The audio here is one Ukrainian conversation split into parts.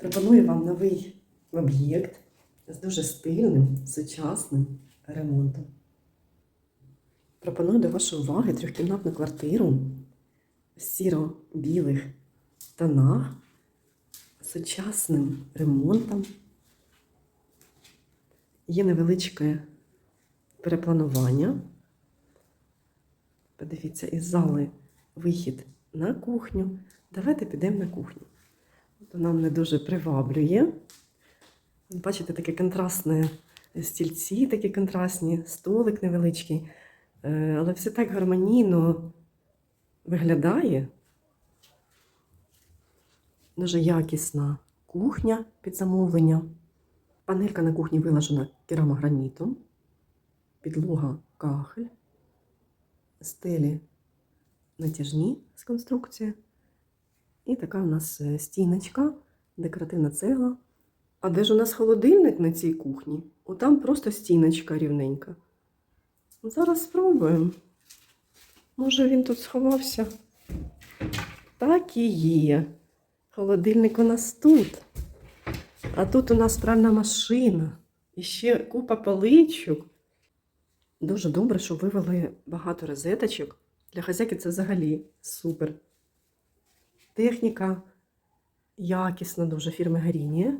Пропоную вам новий об'єкт з дуже стильним, сучасним ремонтом. Пропоную до вашої уваги трьохкімнатну квартиру в сіро-білих тонах з сучасним ремонтом. Є невеличке перепланування. Подивіться, із зали вихід на кухню. Давайте підемо на кухню. Вона мене дуже приваблює. Бачите, таке контрастне стільці, такі контрастні, столик невеличкий. Е, Але все так гармонійно виглядає. Дуже якісна кухня під замовлення. Панелька на кухні вилажена керамогранітом, підлога кахель, стелі натяжні з конструкції. І така у нас е, стіночка, декоративна цегла. А де ж у нас холодильник на цій кухні? Отам просто стіночка рівненька. Зараз спробуємо. Може він тут сховався? Так і є. Холодильник у нас тут. А тут у нас пральна машина. І ще купа поличок. Дуже добре, що вивели багато розеточок. Для хазяйки це взагалі супер. Техніка якісна дуже фірми Гарінія.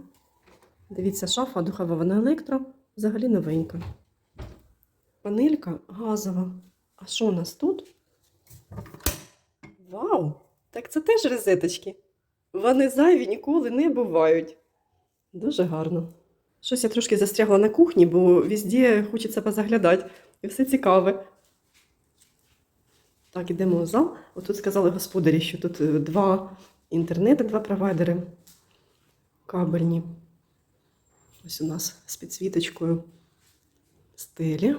Дивіться, шафа духова вона електро, взагалі новенька. Панелька газова. А що у нас тут? Вау! Так це теж розеточки. Вони зайві ніколи не бувають. Дуже гарно. Щось я трошки застрягла на кухні, бо везде хочеться позаглядати. І все цікаве. Так, ідемо в зал. Отут сказали господарі, що тут е, два інтернети, два провайдери кабельні. Ось у нас з підсвіточкою стелі.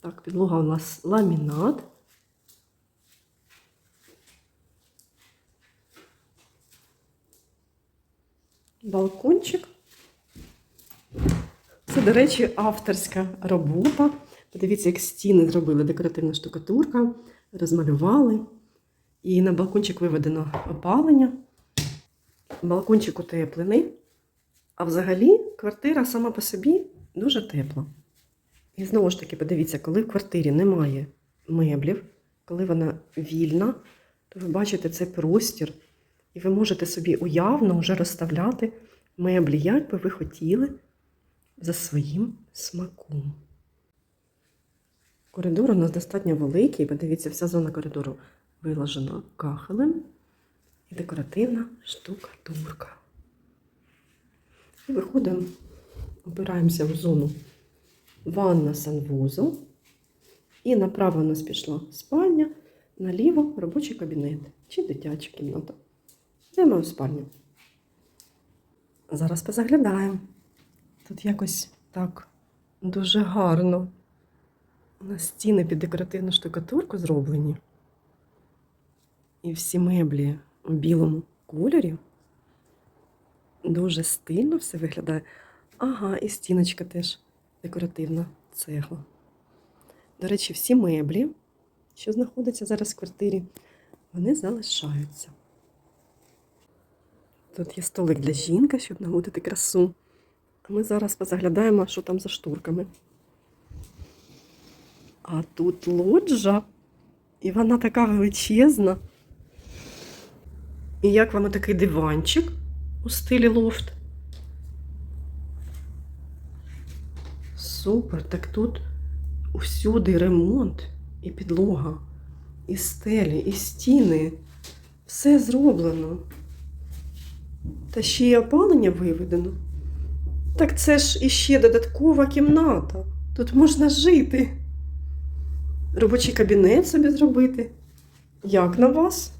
Так, підлога у нас ламінат. Балкончик. Це, до речі, авторська робота. Подивіться, як стіни зробили декоративна штукатурка, розмалювали. І на балкончик виведено опалення. Балкончик утеплений. А взагалі квартира сама по собі дуже тепла. І знову ж таки, подивіться, коли в квартирі немає меблів, коли вона вільна, то ви бачите цей простір, і ви можете собі уявно вже розставляти меблі, як би ви хотіли, за своїм смаком. Коридор у нас достатньо великий, подивіться, вся зона коридору виложена кахелем і декоративна штукатурка. І виходимо, опираємося в зону ванна санвузол. І направо у нас пішла спальня, наліво робочий кабінет чи дитяча кімната. Йдемо в спальню. Зараз позаглядаємо. Тут якось так дуже гарно. У нас стіни під декоративну штукатурку зроблені. І всі меблі у білому кольорі. Дуже стильно все виглядає. Ага, і стіночка теж декоративна цегла. До речі, всі меблі, що знаходяться зараз в квартирі, вони залишаються. Тут є столик для жінки, щоб наводити красу. Ми зараз позаглядаємо, що там за штурками. А тут лоджа, і вона така величезна. І як вам такий диванчик у стилі лофт? Супер, так тут усюди ремонт, і підлога, і стелі, і стіни. Все зроблено. Та ще й опалення виведено. Так це ж іще додаткова кімната. Тут можна жити. Робочий кабінет собі зробити. Як на вас?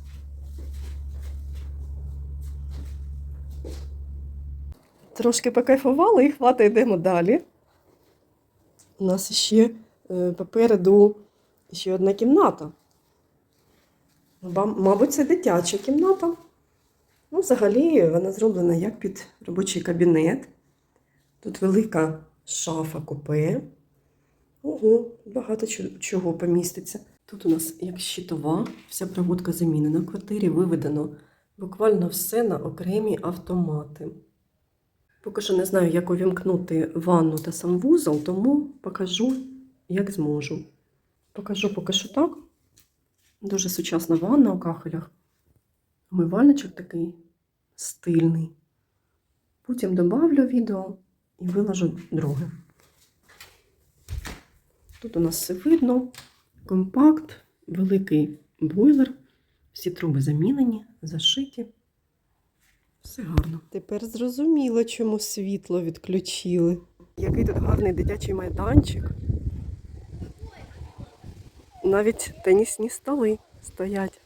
Трошки покайфували і хватить, йдемо далі. У нас ще е, попереду ще одна кімната. Мабуть, це дитяча кімната. Ну, взагалі, вона зроблена як під робочий кабінет. Тут велика шафа купе. Ого, багато чого поміститься. Тут у нас як щитова, вся проводка замінена. В квартирі виведено буквально все на окремі автомати. Поки що не знаю, як увімкнути ванну та сам вузол, тому покажу, як зможу. Покажу поки що так. Дуже сучасна ванна у кахелях. Умивальничок такий стильний. Потім добавлю відео і виложу друге. Тут у нас все видно. Компакт, великий бойлер, всі труби замінені, зашиті. Все гарно. Тепер зрозуміло, чому світло відключили. Який тут гарний дитячий майданчик. Навіть тенісні столи стоять.